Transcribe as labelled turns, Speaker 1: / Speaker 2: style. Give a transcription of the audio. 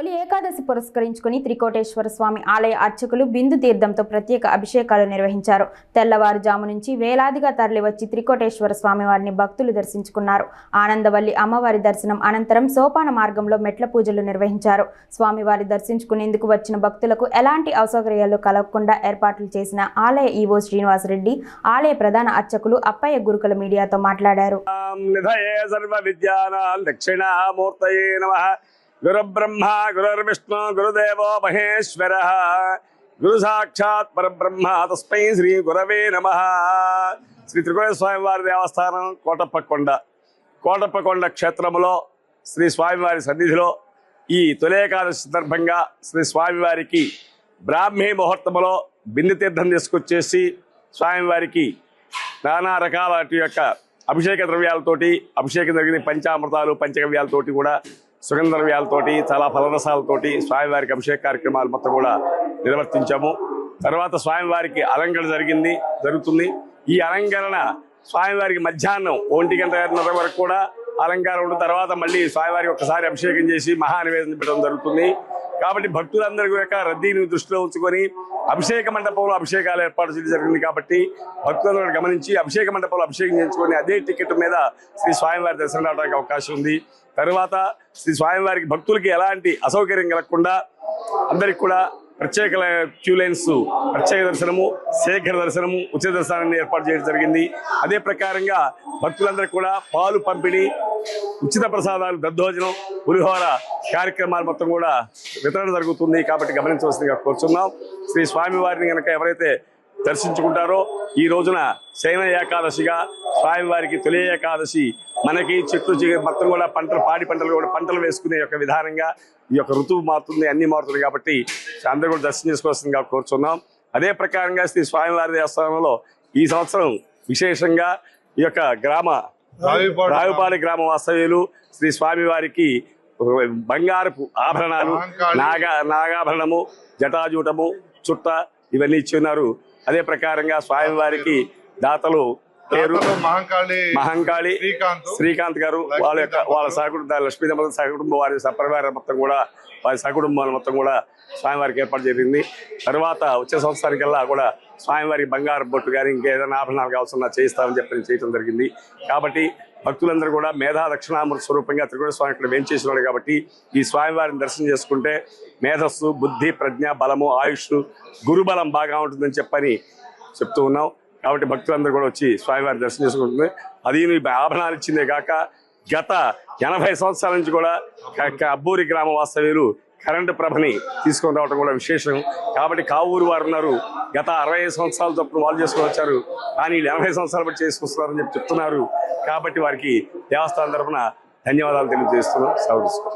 Speaker 1: తొలి ఏకాదశి పురస్కరించుకుని త్రికోటేశ్వర స్వామి ఆలయ అర్చకులు బిందు తీర్థంతో ప్రత్యేక అభిషేకాలు నిర్వహించారు తెల్లవారుజాము నుంచి వేలాదిగా తరలివచ్చి త్రికోటేశ్వర స్వామి వారిని భక్తులు దర్శించుకున్నారు ఆనందవల్లి అమ్మవారి దర్శనం అనంతరం సోపాన మార్గంలో మెట్ల పూజలు నిర్వహించారు స్వామివారి దర్శించుకునేందుకు వచ్చిన భక్తులకు ఎలాంటి అసౌకర్యాలు కలగకుండా ఏర్పాట్లు చేసిన ఆలయ ఈవో శ్రీనివాసరెడ్డి ఆలయ ప్రధాన అర్చకులు అప్పయ్య గురుకుల మీడియాతో మాట్లాడారు
Speaker 2: బ్రహ్మ గురుర్విష్ణు గురుదేవో మహేశ్వర గురు సాక్షాత్ పరబ్రహ్మ తస్మై శ్రీ గురవే నమ శ్రీ త్రికోణ స్వామివారి దేవస్థానం కోటప్పకొండ కోటప్పకొండ క్షేత్రములో శ్రీ స్వామివారి సన్నిధిలో ఈ తొలేకాదశి సందర్భంగా శ్రీ స్వామివారికి బ్రాహ్మీ ముహూర్తములో బిందు తీర్థం తీసుకొచ్చేసి స్వామివారికి నానా రకాల యొక్క అభిషేక ద్రవ్యాలతోటి అభిషేకం జరిగిన పంచామృతాలు పంచగవ్యాలతోటి కూడా సుగంధద్రవ్యాలతోటి చాలా ఫలరసాలతోటి స్వామివారికి అభిషేక కార్యక్రమాలు మొత్తం కూడా నిర్వర్తించాము తర్వాత స్వామివారికి అలంకరణ జరిగింది జరుగుతుంది ఈ అలంకరణ స్వామివారికి మధ్యాహ్నం ఒంటి గంట గంటన్నర వరకు కూడా అలంకారం ఉన్న తర్వాత మళ్ళీ స్వామివారికి ఒకసారి అభిషేకం చేసి మహా నివేదన పెట్టడం జరుగుతుంది కాబట్టి భక్తులందరూ యొక్క రద్దీని దృష్టిలో ఉంచుకొని అభిషేక మండపంలో అభిషేకాలు ఏర్పాటు చేయడం జరిగింది కాబట్టి భక్తులందరూ గమనించి అభిషేక మండపంలో అభిషేకం చేయించుకొని అదే టికెట్ మీద శ్రీ స్వామివారి దర్శనం రావడానికి అవకాశం ఉంది తర్వాత శ్రీ స్వామివారికి భక్తులకి ఎలాంటి అసౌకర్యం కలగకుండా అందరికి కూడా ప్రత్యేక క్యూలైన్స్ ప్రత్యేక దర్శనము శేఖర దర్శనము ఉచిత దర్శనాన్ని ఏర్పాటు చేయడం జరిగింది అదే ప్రకారంగా భక్తులందరికీ కూడా పాలు పంపిణీ ఉచిత ప్రసాదాలు దద్దోజనం పులిహోర కార్యక్రమాలు మొత్తం కూడా వితరణ జరుగుతుంది కాబట్టి గమనించవలసిందిగా కోరుచున్నాం శ్రీ స్వామివారిని కనుక ఎవరైతే దర్శించుకుంటారో ఈ రోజున శయన ఏకాదశిగా స్వామివారికి తొలి ఏకాదశి మనకి చెట్లు మొత్తం కూడా పంటలు పాడి పంటలు కూడా పంటలు వేసుకునే యొక్క విధానంగా ఈ యొక్క ఋతువు మారుతుంది అన్ని మారుతుంది కాబట్టి అందరూ కూడా దర్శనం చేసుకోవాల్సిందిగా కోరుచున్నాం అదే ప్రకారంగా శ్రీ స్వామివారి దేవస్థానంలో ఈ సంవత్సరం విశేషంగా ఈ యొక్క గ్రామ రావిపాడి గ్రామ వాస్తవ్యులు శ్రీ స్వామివారికి బంగారపు ఆభరణాలు నాగా నాగాభరణము జటాజూటము చుట్ట ఇవన్నీ ఇచ్చి ఉన్నారు అదే ప్రకారంగా స్వామివారికి దాతలు పేరు మహంకాళి శ్రీకాంత్ గారు వాళ్ళ యొక్క వాళ్ళ సహకుటుంబ లక్ష్మీ దంపతుల సహకుటుంబం వారి సపరివారం మొత్తం కూడా వారి సహకుటుంబాలు మొత్తం కూడా స్వామివారికి ఏర్పాటు జరిగింది తర్వాత వచ్చే సంవత్సరానికల్లా కూడా స్వామివారి బంగారు బొట్టు కానీ ఇంకేదైనా ఆభరణాలు కావాల్సిన చేయిస్తామని చెప్పి చేయడం జరిగింది కాబట్టి భక్తులందరూ కూడా మేధా దక్షిణామృత స్వరూపంగా త్రిగుణ స్వామి ఇక్కడ వేయించేసినాడు కాబట్టి ఈ స్వామివారిని దర్శనం చేసుకుంటే మేధస్సు బుద్ధి ప్రజ్ఞ బలము ఆయుష్ గురుబలం బాగా ఉంటుందని చెప్పని చెప్తూ ఉన్నాం కాబట్టి భక్తులందరూ కూడా వచ్చి స్వామివారి దర్శనం చేసుకుంటుంది అది ఆభరణాలు ఇచ్చిందే కాక గత ఎనభై సంవత్సరాల నుంచి కూడా అబ్బూరి గ్రామ వాస్తవ్యులు కరెంటు ప్రభని తీసుకొని రావడం కూడా విశేషం కాబట్టి కావూరు వారు ఉన్నారు గత అరవై సంవత్సరాల తప్పుడు వాళ్ళు చేసుకుని వచ్చారు కానీ ఎనభై సంవత్సరాలు బట్టి చేసుకొస్తున్నారని చెప్పి చెప్తున్నారు కాబట్టి వారికి దేవస్థానం తరఫున ధన్యవాదాలు తెలియజేస్తున్నాం సౌరిస్తున్నాం